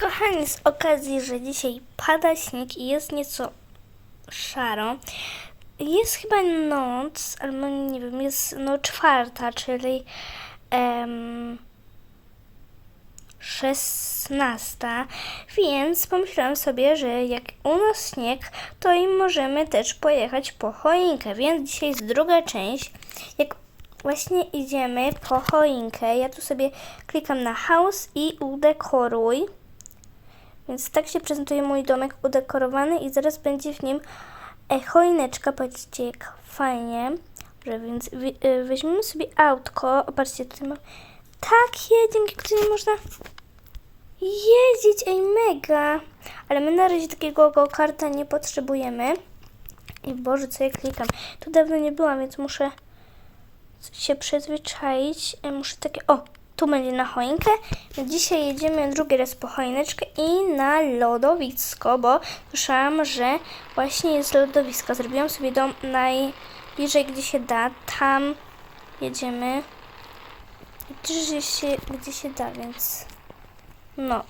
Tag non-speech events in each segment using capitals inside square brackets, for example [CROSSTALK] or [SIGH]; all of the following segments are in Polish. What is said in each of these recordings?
kochani, z okazji, że dzisiaj pada śnieg i jest nieco szaro, jest chyba noc, albo nie wiem, jest no czwarta, czyli em, szesnasta, więc pomyślałam sobie, że jak u nas śnieg, to i możemy też pojechać po choinkę, więc dzisiaj jest druga część, jak właśnie idziemy po choinkę, ja tu sobie klikam na house i udekoruj, więc tak się prezentuje mój domek udekorowany i zaraz będzie w nim e, choineczka. Patrzcie, jak fajnie. Że więc wi- e, weźmiemy sobie autko. Patrzcie, tutaj mam takie, dzięki którym można jeździć. Ej, mega. Ale my na razie takiego go-karta nie potrzebujemy. I Boże, co ja klikam. Tu dawno nie byłam, więc muszę się przyzwyczaić. E, Muszę takie... O! Tu będzie na choinkę. Dzisiaj jedziemy drugi raz po choineczkę i na lodowisko, bo słyszałam, że właśnie jest lodowisko. Zrobiłam sobie dom najbliżej, gdzie się da. Tam jedziemy. Gdzie się, gdzie się da, więc no.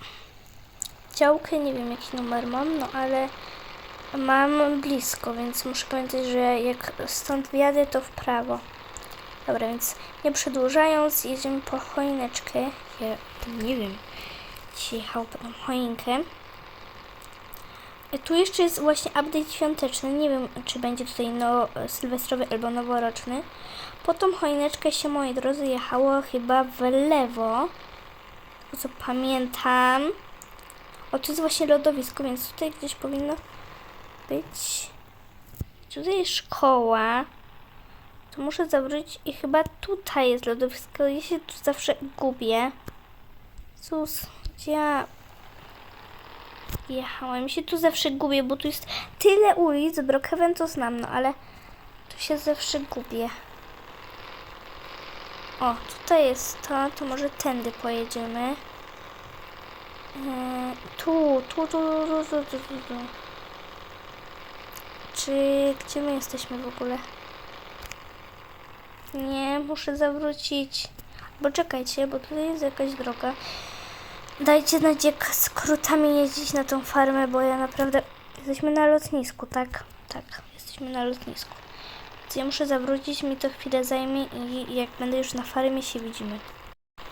Działkę, nie wiem jaki numer mam, no ale mam blisko, więc muszę pamiętać, że jak stąd wjadę, to w prawo. Dobra, więc nie przedłużając, jedziemy po choineczkę. Ja nie wiem, jechał po tą choinkę. E, Tu jeszcze jest właśnie update świąteczny. Nie wiem, czy będzie tutaj no, sylwestrowy albo noworoczny. Po tą choineczkę się, moi drodzy, jechało chyba w lewo. Co pamiętam. O, tu jest właśnie lodowisko, więc tutaj gdzieś powinno być. Tutaj jest szkoła to muszę zawrócić i chyba tutaj jest lodowisko. Ja się tu zawsze gubię. Sus, gdzie ja jechałam? Ja się tu zawsze gubię, bo tu jest tyle ulic. Brookhaven to znam, no ale tu się zawsze gubię. O, tutaj jest to, to może tędy pojedziemy. Eee, tu, tu, tu, tu, tu, tu, tu, tu. Czy gdzie my jesteśmy w ogóle? Nie, muszę zawrócić. Bo czekajcie, bo tutaj jest jakaś droga. Dajcie znać, jak skrótami jeździć na tą farmę, bo ja naprawdę... Jesteśmy na lotnisku, tak? Tak, jesteśmy na lotnisku. Więc ja muszę zawrócić, mi to chwilę zajmie i jak będę już na farmie się widzimy.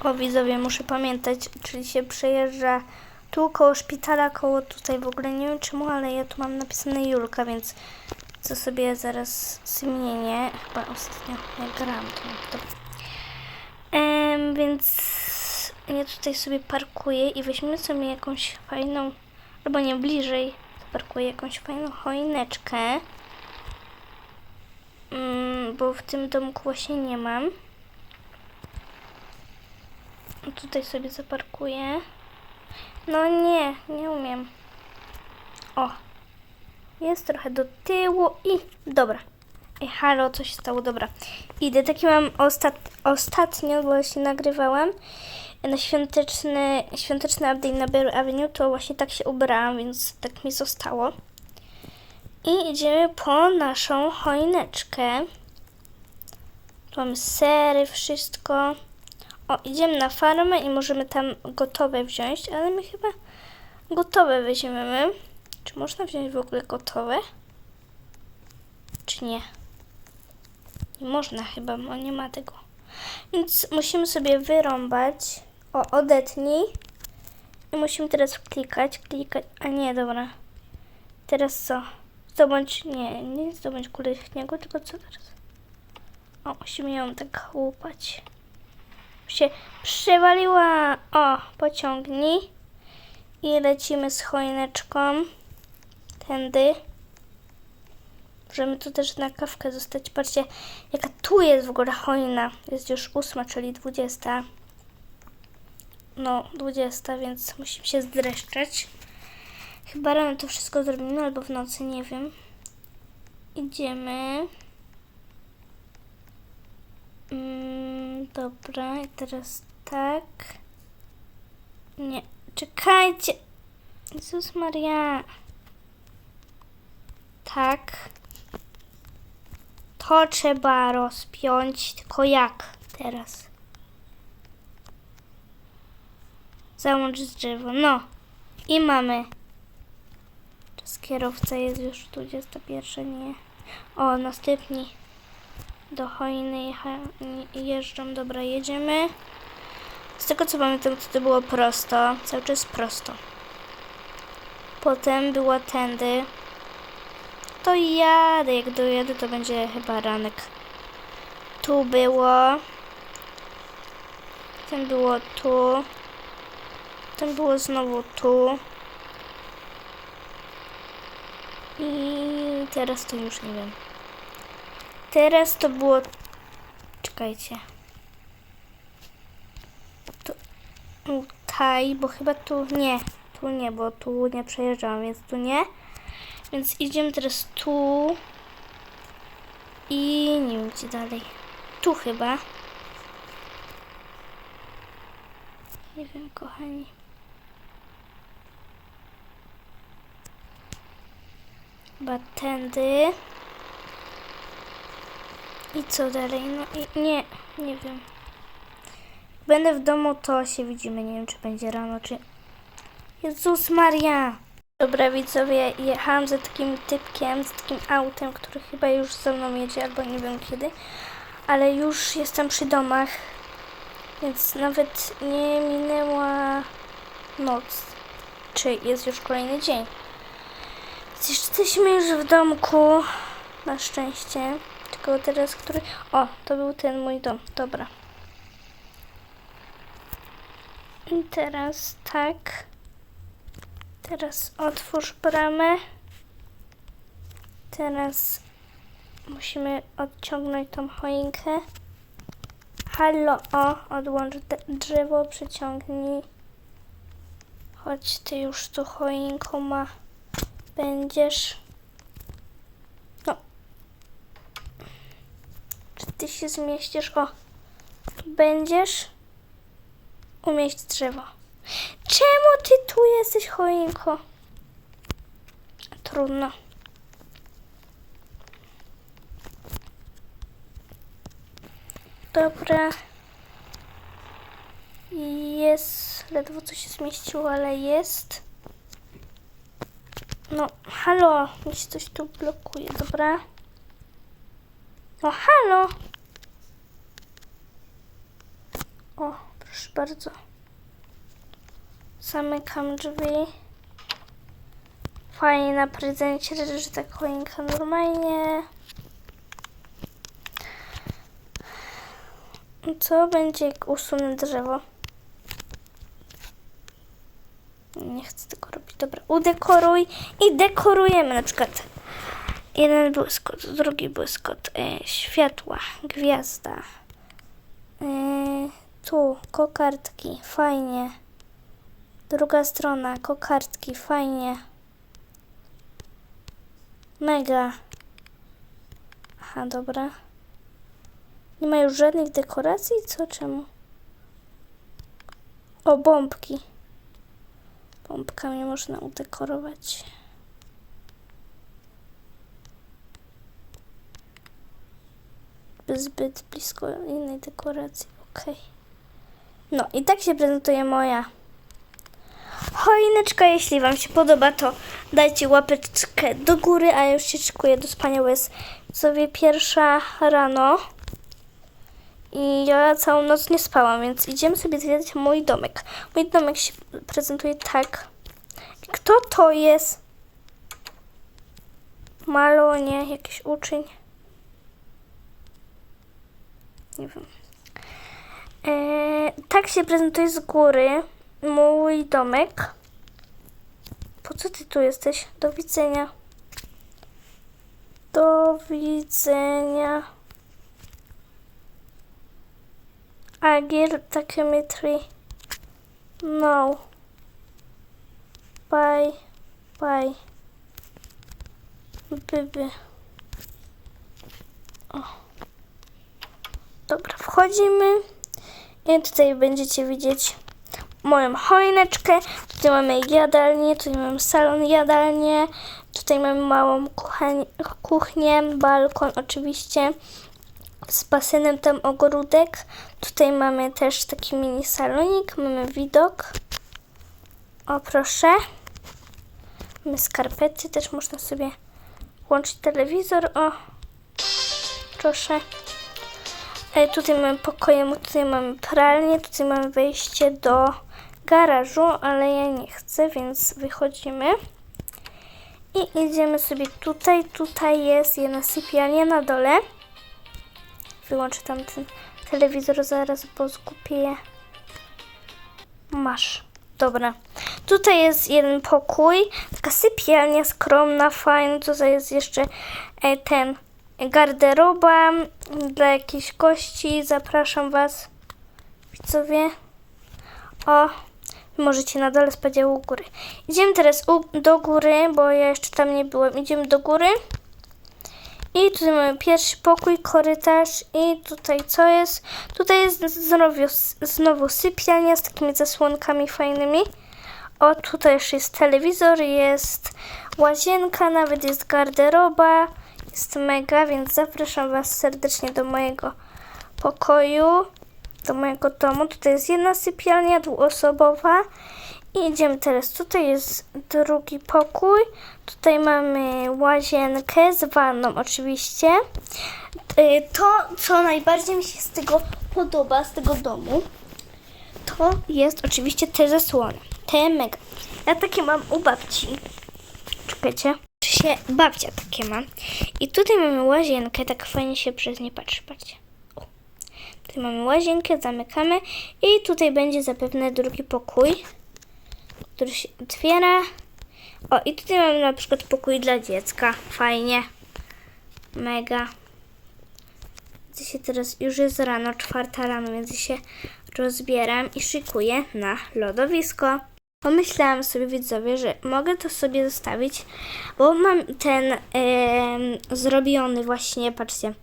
O widzowie, muszę pamiętać, czyli się przejeżdża tu koło szpitala, koło tutaj w ogóle nie wiem czemu, ale ja tu mam napisane Julka, więc co sobie zaraz zmienię. Chyba ostatnio jak gram to. Em, więc ja tutaj sobie parkuję i weźmiemy sobie jakąś fajną, albo nie bliżej, parkuję jakąś fajną choineczkę. Mm, bo w tym domku właśnie nie mam. Tutaj sobie zaparkuję. No nie, nie umiem. O, jest trochę do tyłu i dobra. Ej, halo, coś się stało, dobra. Idę, taki mam ostat... ostatnio, właśnie nagrywałam na świąteczny, świąteczny update na Bear Avenue, to właśnie tak się ubrałam, więc tak mi zostało. I idziemy po naszą choineczkę. Tu mamy sery, wszystko. O, idziemy na farmę i możemy tam gotowe wziąć, ale my chyba gotowe weźmiemy. Czy można wziąć w ogóle gotowe? Czy nie? Nie można chyba, bo nie ma tego. Więc musimy sobie wyrąbać. O, odetnij. I musimy teraz klikać, klikać. A nie, dobra. Teraz co? Zdobądź, nie, nie zdobądź kulę śniegu, tylko co teraz? O, musimy ją tak łupać. Się przewaliła. O, pociągnij. I lecimy z choineczką. Tędy. Możemy tu też na kawkę zostać. Patrzcie, jaka tu jest w ogóle hojna. Jest już ósma, czyli dwudziesta. No, dwudziesta, więc musimy się zdreszczać. Chyba rano to wszystko zrobimy, albo w nocy, nie wiem. Idziemy. Mm, dobra, i teraz tak. Nie, czekajcie. Jezus Maria. Tak. To trzeba rozpiąć, tylko jak teraz? Załącz z drzewo, no. I mamy. Czas kierowca jest już 21, nie. O, następni do hojny jeżdżą. Dobra, jedziemy. Z tego co pamiętam, to, to było prosto. Cały czas prosto. Potem była tędy. To jadę. Jak dojadę, to będzie chyba ranek. Tu było. Potem było tu. Potem było znowu tu. I teraz to już nie wiem. Teraz to było. Czekajcie. Tu. Tutaj, bo chyba tu nie. Tu nie, bo tu nie przejeżdżałam, więc tu nie. Więc idziemy teraz tu. I nie wiem gdzie dalej. Tu chyba. Nie wiem, kochani. Chyba tędy. I co dalej? No i nie, nie wiem. Będę w domu, to się widzimy. Nie wiem, czy będzie rano, czy... Jezus Maria! Dobra, widzowie, jechałam za takim typkiem, z takim autem, który chyba już ze mną jedzie, albo nie wiem kiedy. Ale już jestem przy domach, więc nawet nie minęła noc. Czy jest już kolejny dzień. Więc Jesteśmy już w domku, na szczęście. Tylko teraz, który... O, to był ten mój dom, dobra. I teraz tak. Teraz otwórz bramę. Teraz musimy odciągnąć tą choinkę. Halo, o, odłącz drzewo, przyciągnij. Chodź ty już tu choinką ma. Będziesz. No. Czy ty się zmieścisz? O, tu będziesz. Umieść drzewo. Czemu ty tu jesteś, choinko? Trudno. Dobra. Jest. Ledwo co się zmieściło, ale jest. No, halo. Mi się coś tu blokuje, dobra? No, halo. O, proszę bardzo. Zamykam drzwi. Fajnie na prezencie, że tak choinka normalnie. Co będzie, jak usunę drzewo? Nie chcę tego robić. Dobra, udekoruj i dekorujemy na przykład. Jeden błyskot, drugi błyskot, e, światła, gwiazda. E, tu, kokardki, fajnie. Druga strona, kokardki, fajnie. Mega. Aha, dobra. Nie ma już żadnych dekoracji? Co? Czemu? O, bombki. Bombkami można udekorować. Zbyt blisko innej dekoracji. Okej. No i tak się prezentuje moja choineczka. Jeśli Wam się podoba, to dajcie łapeczkę do góry, a ja już się szykuję do spania, bo jest sobie pierwsza rano. I ja całą noc nie spałam, więc idziemy sobie zwiedzać mój domek. Mój domek się prezentuje tak. Kto to jest? Malonie, jakiś uczeń. Nie wiem. Eee, tak się prezentuje z góry mój domek. Po co ty tu jesteś? Do widzenia. Do widzenia. Agier Takemetry. No. Bye. Bye. Byby. O. Dobra, wchodzimy. I tutaj będziecie widzieć moją choineczkę. Tutaj mamy jadalnię, tutaj mamy salon jadalnię. Tutaj mamy małą kuchnię, balkon oczywiście z basenem, tam ogródek. Tutaj mamy też taki mini salonik, mamy widok. O, proszę. Mamy skarpety, też można sobie włączyć telewizor. O, proszę. E, tutaj mamy pokoje, tutaj mamy pralnię, tutaj mamy wejście do garażu, ale ja nie chcę, więc wychodzimy. I idziemy sobie tutaj. Tutaj jest jedna sypialnia na dole. Wyłączę tam ten telewizor zaraz, bo zgubię. Masz. Dobra. Tutaj jest jeden pokój. Taka sypialnia skromna, fajna. Tutaj jest jeszcze e, ten garderoba dla jakichś gości. Zapraszam Was, widzowie. O, możecie na dole spać, a u góry. Idziemy teraz u, do góry, bo ja jeszcze tam nie byłem. Idziemy do góry. I tutaj mamy pierwszy pokój, korytarz i tutaj co jest? Tutaj jest znowu, znowu sypialnia z takimi zasłonkami fajnymi. O, tutaj już jest telewizor, jest łazienka, nawet jest garderoba. Jest mega, więc zapraszam Was serdecznie do mojego pokoju, do mojego domu. Tutaj jest jedna sypialnia dwuosobowa. I idziemy teraz. Tutaj jest drugi pokój. Tutaj mamy łazienkę z wanną oczywiście. Y, To, co najbardziej mi się z tego podoba, z tego domu, to jest oczywiście te zasłony. Te mega. Ja takie mam u babci. Czekajcie. Się babcia takie ma. I tutaj mamy łazienkę, tak fajnie się przez nie patrzy, patrzcie. Tutaj mamy łazienkę, zamykamy i tutaj będzie zapewne drugi pokój który się otwiera. O, i tutaj mamy na przykład pokój dla dziecka. Fajnie. Mega. Więc się teraz już jest rano, czwarta rano, więc się rozbieram i szykuję na lodowisko. Pomyślałam sobie widzowie, że mogę to sobie zostawić, bo mam ten em, zrobiony właśnie, patrzcie.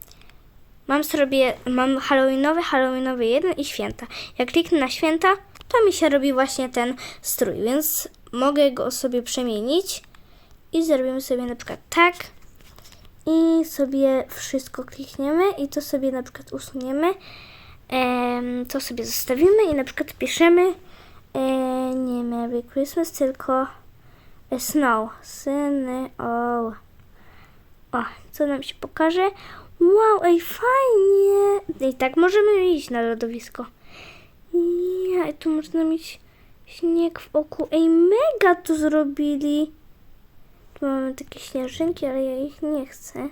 Mam sobie, mam halloweenowy, halloweenowy jeden i święta. Jak kliknę na święta, to mi się robi właśnie ten strój, więc mogę go sobie przemienić i zrobimy sobie na przykład tak i sobie wszystko klikniemy i to sobie na przykład usuniemy. Em, to sobie zostawimy i na przykład piszemy e, nie Merry Christmas, tylko Snow. Syny, o. O, co nam się pokaże? Wow, ej, fajnie! I tak możemy iść na lodowisko. Nie, tu można mieć śnieg w oku. Ej, mega to zrobili. Tu mamy takie śnieżynki, ale ja ich nie chcę.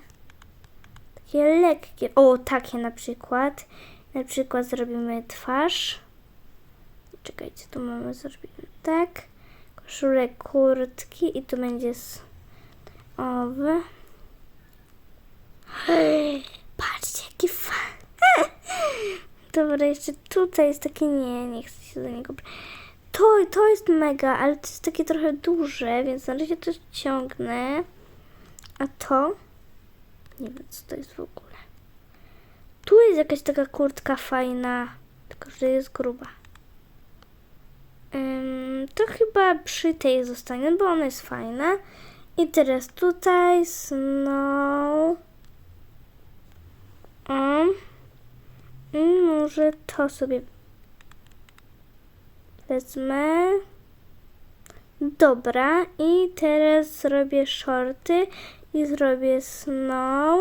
Takie lekkie. O, takie na przykład. Na przykład zrobimy twarz. Czekajcie, tu mamy zrobimy tak. Koszulę, kurtki i tu będzie z owy. [GASPS] Patrzcie, jaki fajny. [LAUGHS] Dobra, jeszcze tutaj jest takie nie, nie chcę się do niego. To, to jest mega, ale to jest takie trochę duże, więc na razie to ciągnę. A to? Nie wiem, co to jest w ogóle. Tu jest jakaś taka kurtka fajna, tylko że jest gruba. To chyba przy tej zostanie, bo ona jest fajna. I teraz tutaj snow. I może to sobie wezmę. Dobra, i teraz zrobię shorty i zrobię snow.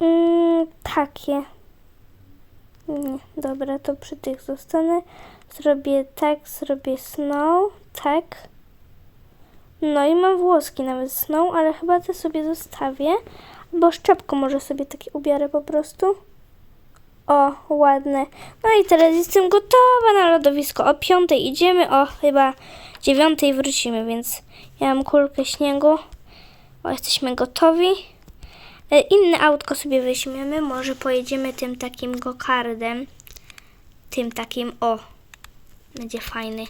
Mm, takie. Nie, dobra, to przy tych zostanę. Zrobię tak, zrobię snow, tak. No i mam włoski nawet snow, ale chyba te sobie zostawię. Bo szczepką może sobie takie ubiorę po prostu. O, ładne. No i teraz jestem gotowa na lodowisko. O piątej idziemy, o chyba dziewiątej wrócimy, więc ja mam kulkę śniegu. O, jesteśmy gotowi. E, Inne autko sobie weźmiemy. Może pojedziemy tym takim gokardem. Tym takim, o. Będzie fajny.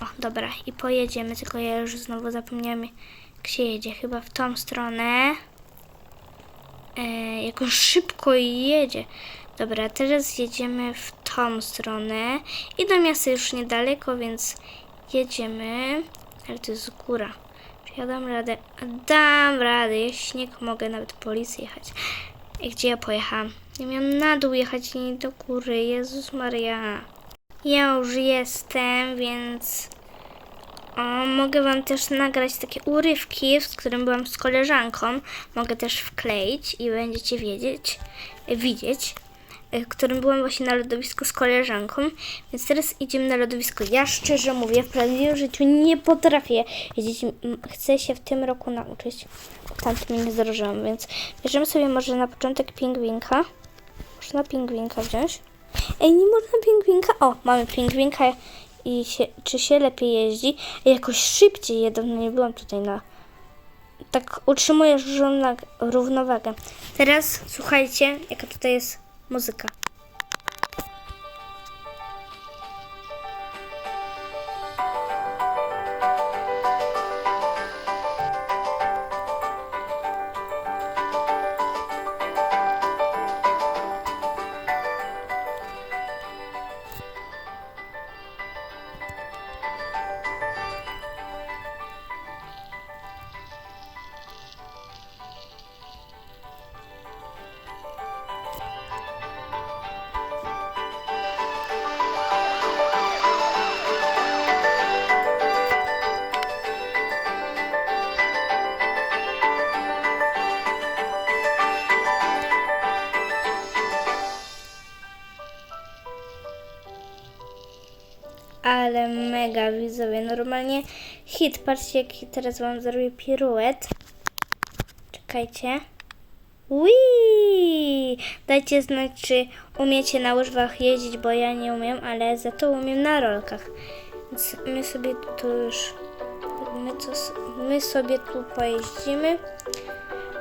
O, dobra. I pojedziemy, tylko ja już znowu zapomniałam, się jedzie. Chyba w tą stronę. E, szybko jedzie. Dobra, teraz jedziemy w tą stronę. I do miasta już niedaleko, więc jedziemy. Ale to jest góra. Czy ja dam radę? Dam radę. Ja śnieg mogę nawet po lisy jechać. I gdzie ja pojechałam? Ja miałam na dół jechać, nie do góry. Jezus Maria. Ja już jestem, więc o, mogę Wam też nagrać takie urywki, z którym byłam z koleżanką. Mogę też wkleić i będziecie wiedzieć, widzieć, e, którym byłam właśnie na lodowisku z koleżanką. Więc teraz idziemy na lodowisko. Ja szczerze mówię, w prawdziwym życiu nie potrafię jeździć. Chcę się w tym roku nauczyć. Tamtym nie zdążyłam, więc bierzemy sobie może na początek pingwinka. Można pingwinka wziąć. Ej, nie można pingwinka. O, mamy pingwinka i się, czy się lepiej jeździ? Jakoś szybciej, ja dawno nie byłam tutaj na... Tak utrzymujesz równowagę. Teraz słuchajcie, jaka tutaj jest muzyka. Normalnie hit. Patrzcie, jaki teraz wam zrobię piruet. Czekajcie. Wii! Dajcie znać, czy umiecie na łyżwach jeździć, bo ja nie umiem, ale za to umiem na rolkach. Więc my sobie tu już, my, to, my sobie tu pojeździmy.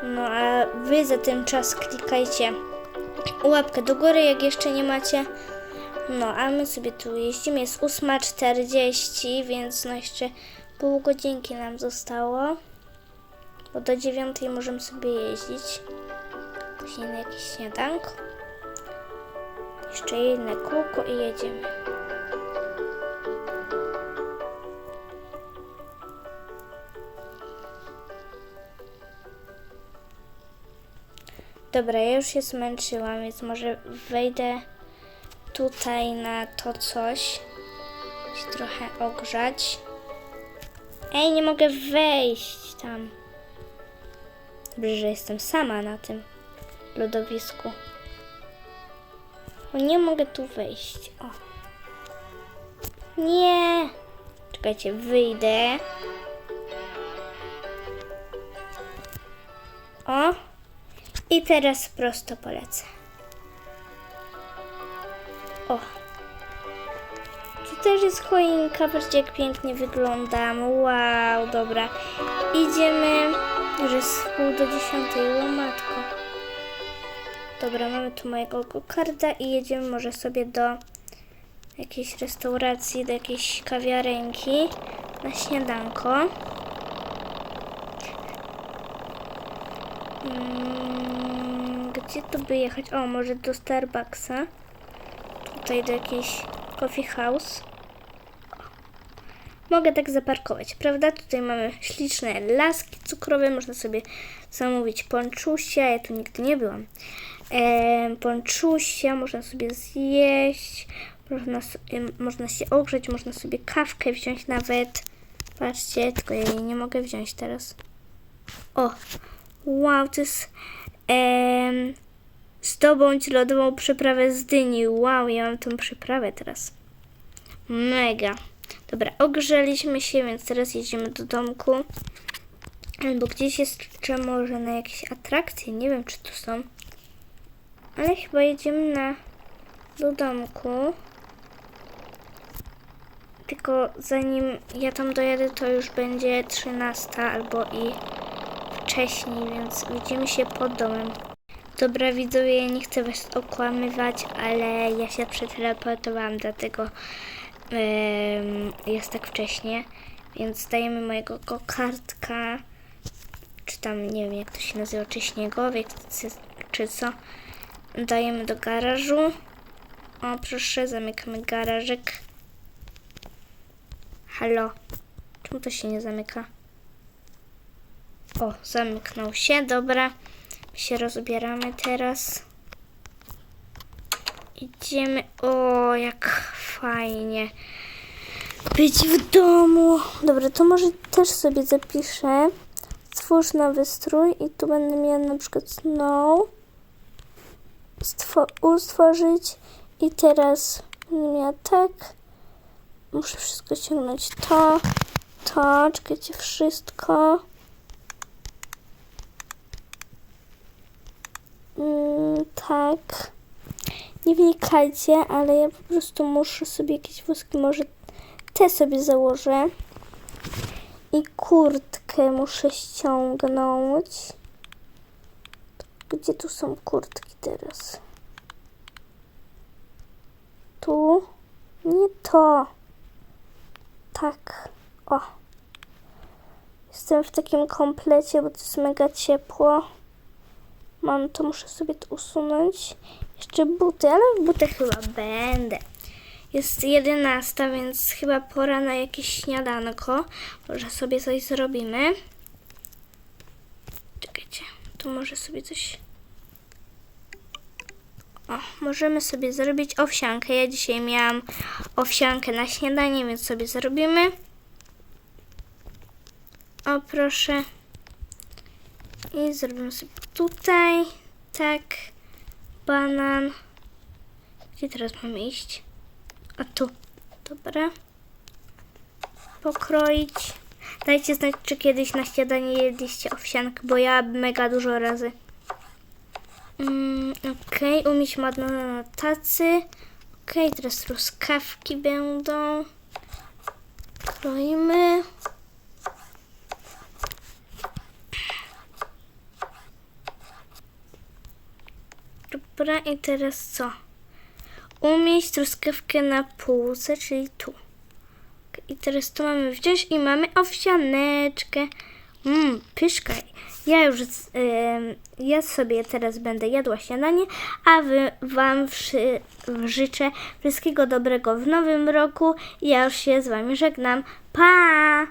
No a wy za ten czas klikajcie łapkę do góry, jak jeszcze nie macie. No, a my sobie tu jeździmy. Jest 8.40, więc no jeszcze pół godzinki nam zostało. Bo do 9 możemy sobie jeździć. Później na jakiś śniadanko. Jeszcze jedno kółko i jedziemy. Dobra, ja już się zmęczyłam, więc może wejdę tutaj na to coś. Się trochę ogrzać. Ej, nie mogę wejść tam. Dobrze, że jestem sama na tym lodowisku. Bo nie mogę tu wejść. O. Nie. Czekajcie, wyjdę. O. I teraz prosto polecę. O. Tu też jest choinka, patrzcie jak pięknie wyglądam. Wow, dobra. Idziemy. Już jest pół do dziesiątej, o matko. Dobra, mamy tu mojego gokarda i jedziemy może sobie do jakiejś restauracji, do jakiejś kawiarenki na śniadanko. Mm, Gdzie tu by jechać? O, może do Starbucksa. Tutaj do jakiejś coffee house. Mogę tak zaparkować, prawda? Tutaj mamy śliczne laski cukrowe. Można sobie zamówić ponczusia. Ja tu nigdy nie byłam. E, ponczusia można sobie zjeść. Można, sobie, można się ogrzeć. Można sobie kawkę wziąć nawet. Patrzcie, tylko ja jej nie mogę wziąć teraz. O, wow, to jest zdobądź lodową przyprawę z dyni. Wow, ja mam tą przyprawę teraz. Mega. Dobra, ogrzeliśmy się, więc teraz jedziemy do domku. Albo gdzieś jeszcze może na jakieś atrakcje. Nie wiem, czy tu są. Ale chyba jedziemy na do domku. Tylko zanim ja tam dojadę, to już będzie 13 albo i wcześniej, więc widzimy się pod domem. Dobra widzowie, ja nie chcę was okłamywać, ale ja się przeteleportowałam, dlatego em, jest tak wcześnie. Więc dajemy mojego kartka, czy tam nie wiem jak to się nazywa, czy śniegowiec, czy, czy co. Dajemy do garażu. O proszę, zamykamy garażyk. Halo, czemu to się nie zamyka? O, zamknął się, dobra. Się rozbieramy teraz. Idziemy. O, jak fajnie. Być w domu. Dobra, to może też sobie zapiszę. Stwórz nowy strój i tu będę miała na przykład snow. Stwo- ustworzyć i teraz będę miała tak. Muszę wszystko ściągnąć. To, to, czekajcie, wszystko. Mm, tak. Nie wnikajcie, ale ja po prostu muszę sobie jakieś włoski, może te sobie założę. I kurtkę muszę ściągnąć. Gdzie tu są kurtki teraz? Tu? Nie to. Tak. O. Jestem w takim komplecie, bo to jest mega ciepło. Mam to, muszę sobie to usunąć. Jeszcze buty, ale w butach chyba będę. Jest 11, więc chyba pora na jakieś śniadanko. Może sobie coś zrobimy. Czekajcie, tu może sobie coś... O, możemy sobie zrobić owsiankę. Ja dzisiaj miałam owsiankę na śniadanie, więc sobie zrobimy. O, proszę. I zrobimy sobie tutaj. Tak. Banan. Gdzie teraz mamy iść? A tu. Dobra. Pokroić. Dajcie znać, czy kiedyś na śniadanie jedliście owsiankę, bo ja mega dużo razy. Mm, Okej, okay. umieść madno na tacy. Okej, teraz truskawki będą. Kroimy. Dobra, i teraz co? Umieść truskawkę na półce, czyli tu. I teraz to mamy wziąć i mamy owsianeczkę. Mmm, pyszka. Ja już, ym, ja sobie teraz będę jadła śniadanie, a wy, wam wszy, życzę wszystkiego dobrego w nowym roku. Ja już się z wami żegnam. Pa!